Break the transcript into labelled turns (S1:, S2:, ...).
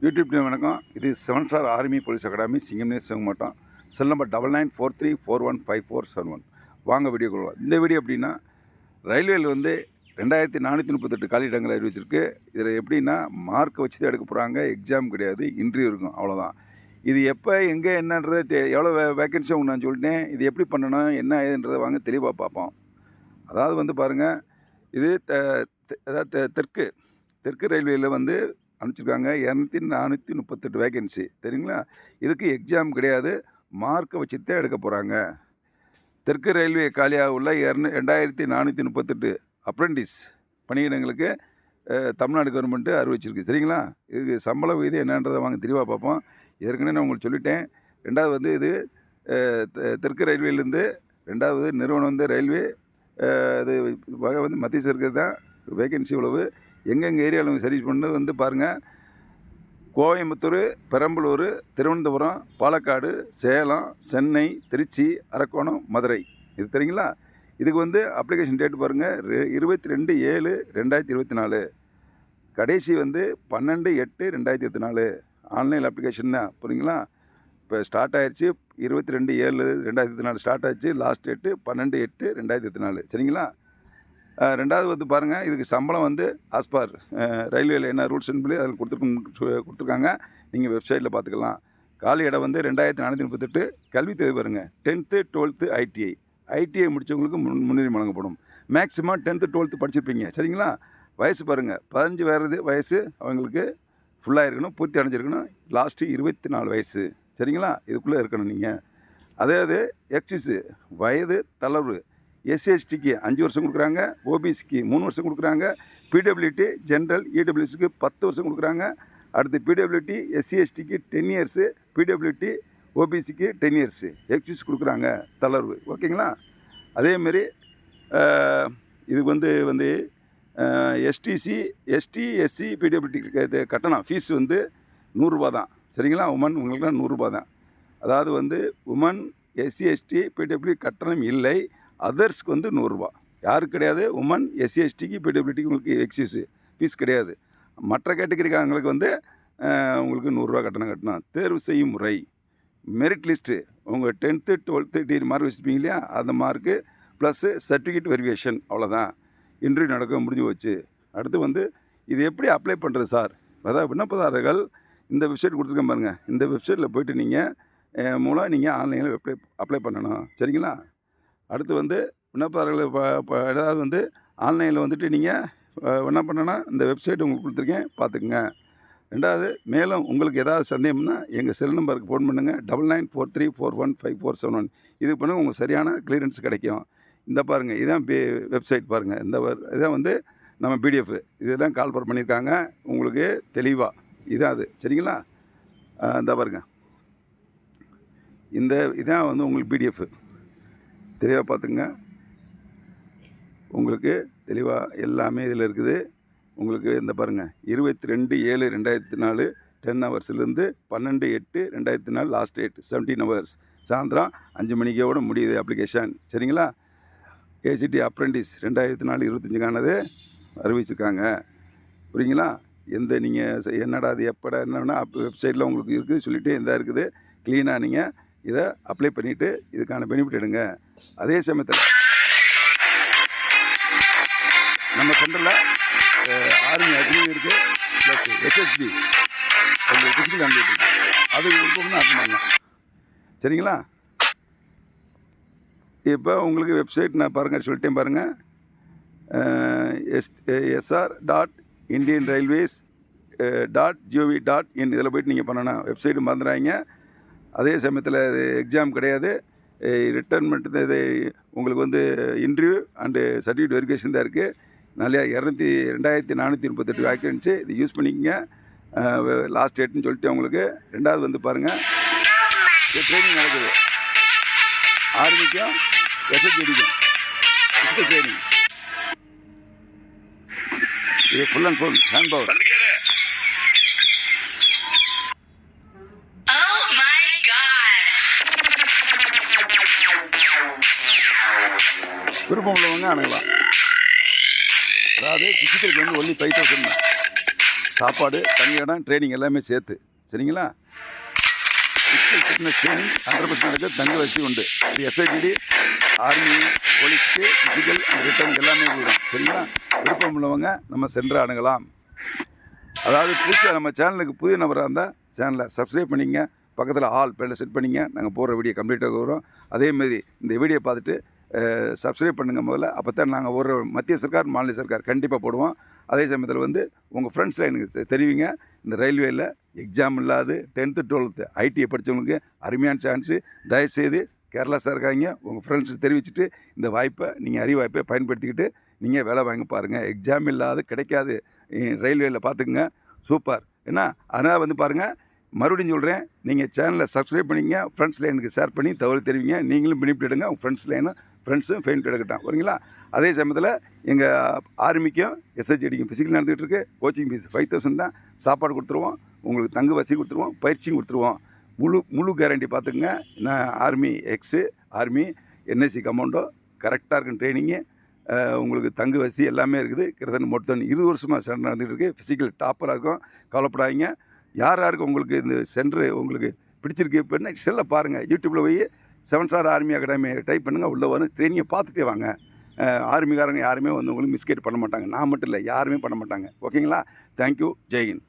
S1: YouTube team வணக்கம் இது seven star army police academy சிங்கம்னே சிவமாட்டம் cell number double nine four three four one five four seven one வாங்க video கொள்வோம் இந்த video எப்படின்னா ரயில்வேல வந்து ரெண்டாயிரத்தி நானூற்றி முப்பத்தெட்டு காலி காலியிடங்கள் அறிவிச்சிருக்கு. இதில் எப்படின்னா மார்க்கை வச்சு தான் எடுக்க போகிறாங்க எக்ஸாம் கிடையாது. இன்டர்வியூ இருக்கும். அவ்வளோதான் இது எப்போ எங்கே என்னன்றது எவ்வளோ வே வேக்கன்சி உங்களுக்கு நான் சொல்லிட்டேன். இது எப்படி பண்ணணும்? என்ன ஏதுன்றதை வாங்க தெளிவாக பார்ப்போம். அதாவது வந்து பாருங்கள் இது த- அதாவது தெ- தெற்கு. தெற்கு ரயில்வேயில் வந்து அனுப்பிச்சிருக்காங்க. இரநூத்தி நானூற்றி முப்பத்தெட்டு வேகன்சி சரிங்களா இதுக்கு எக்ஸாம் கிடையாது. மார்க்கை வச்சு தான் எடுக்க போகிறாங்க தெற்கு ரயில்வே காலியாக உள்ள இரநூ ரெண்டாயிரத்தி நானூற்றி முப்பத்தெட்டு அப்ரெண்டிஸ் பணியிடங்களுக்கு தமிழ்நாடு கவர்மெண்ட்டு அறிவிச்சிருக்கு. சரிங்களா இதுக்கு சம்பள விகிதம் என்னன்றதை வாங்க தெளிவாக பார்ப்போம். ஏற்கனவே நான் உங்களுக்கு சொல்லிட்டேன். ரெண்டாவது வந்து இது தெ- தெற்கு ரயில்வேலேருந்து ரெண்டாவது நிறுவனம் வந்து ரயில்வே அது இது வகை வந்து மத்திய சர்க்கார் தான். வேகன்சி இவ்வளவு. எங்கெங்கே ஏரியாவில் சர்வீஸ் பண்ணது வந்து பாருங்கள் கோயம்புத்தூர் பெரம்பலூர் திருவனந்தபுரம் பாலக்காடு சேலம் சென்னை திருச்சி அரக்கோணம் மதுரை. இது தெரியுங்களா? இதுக்கு வந்து அப்ளிகேஷன் டேட் பாருங்கள் இருபத்தி ரெண்டு ஏழு ரெண்டாயிரத்தி இருபத்தி நாலு. கடைசி வந்து பன்னெண்டு எட்டு ரெண்டாயிரத்தி இருபத்தி நாலு. ஆன்லைன் அப்ளிகேஷன் தான். புரியுங்களா? இப்போ ஸ்டார்ட் ஆயிடுச்சு இருபத்தி ரெண்டு ஏழு ரெண்டாயிரத்தி இருபத்தி நாலு ஸ்டார்ட் ஆயிடுச்சு லாஸ்ட் டேட்டு பன்னெண்டு எட்டு ரெண்டாயிரத்தி இருபத்தி நாலு. சரிங்களா? ரெண்டாவது வந்து பாருங்கள் இதுக்கு சம்பளம் வந்து ஆஸ்பார் ரயில்வேல என்ன ரூல்ஸ் சொல்லி அதில் கொடுத்துருக்கு கொடுத்துருக்காங்க. நீங்கள் வெப்சைட்டில் பார்த்துக்கலாம் காலி இடம் வந்து ரெண்டாயிரத்தி நானூற்றி முப்பத்தெட்டு கல்வி தேவை பாருங்கள் டென்த்து டுவெல்த்து ஐடிஐ ஐடிஐ முடித்தவங்களுக்கு முன் முன்னுரிமை வழங்கப்படும். மேக்ஸிமம் டென்த்து டுவெல்த்து படிச்சிருப்பீங்க. சரிங்களா? வயசு பாருங்கள் பதினஞ்சு வயது வயசு அவங்களுக்கு ஃபுல்லாக இருக்கணும் பூர்த்தி அடைஞ்சிருக்கணும். லாஸ்ட்டு இருபத்தி நாலு வயசு. சரிங்களா? இதுக்குள்ளே இருக்கணும் நீங்கள் அதாவது அது எக்ஸிஸு வயது தளர்வு. எஸ்சிஎஸ்டிக்கு அஞ்சு வருஷம் கொடுக்குறாங்க ஓபிசிக்கு மூணு வருஷம் கொடுக்குறாங்க பிடபிள்யூடி ஜென்ரல் இடபிள்யூசிக்கு பத்து வருஷம் கொடுக்குறாங்க. அடுத்து பிடபிள்யூடி எஸ்சிஎஸ்டிக்கு டென் இயர்ஸு பிடபிள்யூடி ஓபிசிக்கு டென் இயர்ஸு எக்ஸிஸ் கொடுக்குறாங்க தளர்வு. ஓகேங்களா? அதேமாரி இது வந்து வந்து எஸ்டிசி எஸ்டி எஸ்சி பிடபிள்யூடி இது கட்டணம் ஃபீஸ் வந்து நூறுரூபா தான். சரிங்களா? உமன் உங்களுக்குலாம் நூறுரூபா தான். அதாவது வந்து உமன் எஸ்சி எஸ்டி பிடபிள்யூ கட்டணம் இல்லை. அதர்ஸ்க்கு வந்து நூறுரூவா யாருக்கு கிடையாது? உமன் எஸ்சி எஸ்டிக்கு பிடபிள்யூடிக்கு உங்களுக்கு எக்ஸிஸு ஃபீஸ் கிடையாது. மற்ற கேட்டகரிக்காரங்களுக்கு வந்து உங்களுக்கு நூறுரூவா கட்டணம் கட்டணும். தேர்வு செய்யும் முறை. மெரிட் லிஸ்ட்டு உங்கள் டென்த்து டுவெல்த்து டிகிரி மார்க் வச்சுருப்பீங்க இல்லையா? அந்த மார்க்கு ப்ளஸ்ஸு சர்டிஃபிகேட் வெரிஃபிகேஷன் அவ்வளோதான் இன்டர்வியூ நடக்க முடிஞ்சு போச்சு. அடுத்து வந்து இது எப்படி அப்ளை பண்ணுறது சார் அதாவது விண்ணப்பதாரர்கள் இந்த வெப்சைட் கொடுத்துருக்கேன் பாருங்கள் இந்த வெப்சைட்டில் போயிட்டு நீங்கள் மூலம் நீங்கள் ஆன்லைனில் அப்ளை அப்ளை பண்ணணும். சரிங்களா? அடுத்து வந்து விண்ணப்பதாரர்கள் ப- ஏதாவது வந்து ஆன்லைனில் வந்துட்டு நீங்கள் என்ன பண்ணனா இந்த வெப்சைட் உங்களுக்கு கொடுத்துருக்கேன் பார்த்துக்குங்க. ரெண்டாவது மேலும் உங்களுக்கு ஏதாவது சந்தேகம்னா எங்கள் செல் நம்பருக்கு ஃபோன் பண்ணுங்கள் double nine four three four one five four seven one இது பண்ணுங்கள் உங்களுக்கு சரியான கிளியரன்ஸ் கிடைக்கும். இந்த பாருங்கள் இதுதான் பே வெப்சைட் பாருங்கள் இந்த இதான் வந்து நம்ம பிடிஎஃப் இதுதான் கால் பர் பண்ணியிருக்காங்க. உங்களுக்கு தெளிவாக இதான் அது. சரிங்களா? இந்த பாருங்க. இந்த இதான் வந்து உங்களுக்கு பிடிஎஃப் தெளிவாக பார்த்துங்க. உங்களுக்கு தெளிவாக எல்லாமே இதில் இருக்குது. உங்களுக்கு இந்த பாருங்கள் இருபத்தி ரெண்டு ஏழு ரெண்டாயிரத்தி நாலு டென் ஹவர்ஸ்லேருந்து பன்னெண்டு எட்டு ரெண்டாயிரத்தி நாலு லாஸ்ட் டேட் செவன்டீன் ஹவர்ஸ் சாயந்தரம் அஞ்சு மணிக்கோட முடியுது அப்ளிகேஷன் சரிங்களா? ஏசிடி அப்ரெண்டிஸ் ரெண்டாயிரத்தி நாலு இருபத்தஞ்சுக்கானது அறிவிச்சிருக்காங்க. புரியுங்களா? எந்த நீங்கள் என்னடா அது எப்படா என்னன்னா வெப்சைட்டில் உங்களுக்கு இருக்குது சொல்லிவிட்டு இந்த இருக்குது. க்ளீனாக நீங்கள் இதை அப்ளை பண்ணிவிட்டு இதுக்கான பெனிஃபிட் எடுங்க. அதே சமயத்தில் நம்ம சென்டரில் ஆர்மி அக்னி இருக்குது ப்ளஸ் எஸ்எஸ்பி உங்களுக்கு பிசிக்கல் கம்ப்யூட்டர் அது விருப்பம்னு அட்டன் சரிங்களா? இப்போ உங்களுக்கு வெப்சைட் நான் பாருங்கள் சொல்லிட்டேன் பாருங்கள் S SR dot Indian railways dot GOV dot in இதில் போயிட்டு நீங்கள் பண்ணணும். வெப்சைட்டு மறந்துடாங்க அதே சமயத்தில் இது எக்ஸாம் கிடையாது. ரிட்டர்மெண்ட் இது உங்களுக்கு வந்து இன்டர்வியூ அண்டு சர்டிஃபிகேட் வெரிஃபிகேஷன் தான் இருக்குது நிறையா இரநூத்தி ரெண்டாயிரத்தி நானூற்றி முப்பத்தெட்டு வேக்கன்சி இது யூஸ் பண்ணிக்கங்க. லாஸ்ட் டேட்னு சொல்லிட்டு உங்களுக்கு. ரெண்டாவது வந்து பாருங்கள் ட்ரைனிங் நடக்குது. ஆர்மிக்கும் எஸ்எஸ்டிக்கும் ஃபிசிக்கல் ட்ரைனிங் இது full and full hand power விருப்பம் உள்ளவங்க அணுகலாம் அதாவது ஃபிசிக்கலுக்கு வந்து ஒன்லி ஃபைவ் தௌசண்ட் சாப்பாடு தங்க இடம் ட்ரைனிங் எல்லாமே சேர்த்து. சரிங்களா? Physical fitness training hundred percent நடக்க தங்க வசதி உண்டு. இது எஸ்ஐடிடி ஆர்மி போலீஸ்க்கு ஃபிசிக்கல் ரிட்டர்ன் எல்லாமே வரும் சரிங்களா? விருப்பம் உள்ளவங்க நம்ம சென்று அணுகலாம். அதாவது புதுசாக நம்ம சேனலுக்கு புதிய நபராக இருந்தால் சேனலை சப்ஸ்கிரைப் பண்ணிங்க. பக்கத்தில் ஆல் பெல்ல செட் பண்ணிங்க. நாங்கள் போடுற வீடியோ கம்ப்ளீட்டாக வரும். அதேமாரி இந்த வீடியோ பார்த்துட்டு சப்ஸ்கிரைப் பண்ணுங்கள் முதல்ல. அப்போ தான் நாங்கள் ஒரு மத்திய சர்க்கார் மாநில சர்க்கார் கண்டிப்பாக போடுவோம். அதே சமயத்தில் வந்து உங்கள் ஃப்ரெண்ட்ஸில் எனக்கு தெரிவிங்க. இந்த ரயில்வேயில் எக்ஸாம் இல்லாது டென்த்து டுவெல்த்து ஐடிஐ படித்தவங்களுக்கு அருமையான சான்ஸு தயவுசெய்து கேரளா சார் இருக்காங்க உங்கள் ஃப்ரெண்ட்ஸுக்கு தெரிவிச்சுட்டு இந்த வாய்ப்பை நீங்கள் அறிவு வாய்ப்பை பயன்படுத்திக்கிட்டு நீங்கள் வேலை வாங்கி பாருங்கள் எக்ஸாம் இல்லாத கிடைக்காது. ரயில்வேயில் பார்த்துக்குங்க சூப்பர் என்ன அதனால் வந்து பாருங்கள் மறுபடியும் சொல்கிறேன் நீங்கள் சேனலை சப்ஸ்கிரைப் பண்ணிங்க ஃப்ரெண்ட்ஸ் எனக்கு ஷேர் பண்ணி தகவல் தெரிவிங்க. நீங்களும் பெனிஃபிட் எடுங்க. உங்கள் ஃப்ரெண்ட்ஸ் என்ன ஃப்ரெண்ட்ஸும் ஃபெயின்ட் எடுக்கட்டும் சரிங்களா அதே சமயத்தில் எங்கள் ஆர்மிக்கும் எஸ்ஹெச்டிக்கும் ஃபிசிக்கல் நடந்துகிட்டு இருக்கு கோச்சிங் ஃபீஸ் ஃபைவ் தௌசண்ட் தான். சாப்பாடு கொடுத்துருவோம். உங்களுக்கு தங்கு வசதி கொடுத்துருவோம். பயிற்சியும் கொடுத்துருவோம். முழு முழு கேரண்டி பார்த்துக்குங்க. நான் army ex army NSC commando கரெக்டாக இருக்கும் ட்ரைனிங்கு உங்களுக்கு தங்கு வசதி எல்லாமே இருக்குது. கிட்டத்தட்ட மொத்தம் இருபது வருஷமாக சென்டர் நடந்துகிட்டு இருக்குது ஃபிசிக்கல் டாப்பராக இருக்கும். கவலைப்படாதீங்க. யார் யாருக்கு உங்களுக்கு இந்த சென்டர் உங்களுக்கு பிடிச்சிருக்கு அப்படின்னா செல்ல பாருங்கள் யூடியூப்பில் போய் seven star army academy type பண்ணுங்கள் உள்ளே வரும் ட்ரெயினிங்கை பார்த்துட்டே வாங்க. ஆர்மிக்காரங்க யாருமே வந்து உங்களுக்கு மிஸ்கேட் பண்ண மாட்டாங்க. நான் மட்டும் இல்லை யாருமே பண்ண மாட்டாங்க. ஓகேங்களா தேங்க்யூ ஜெய்ஹிந்த்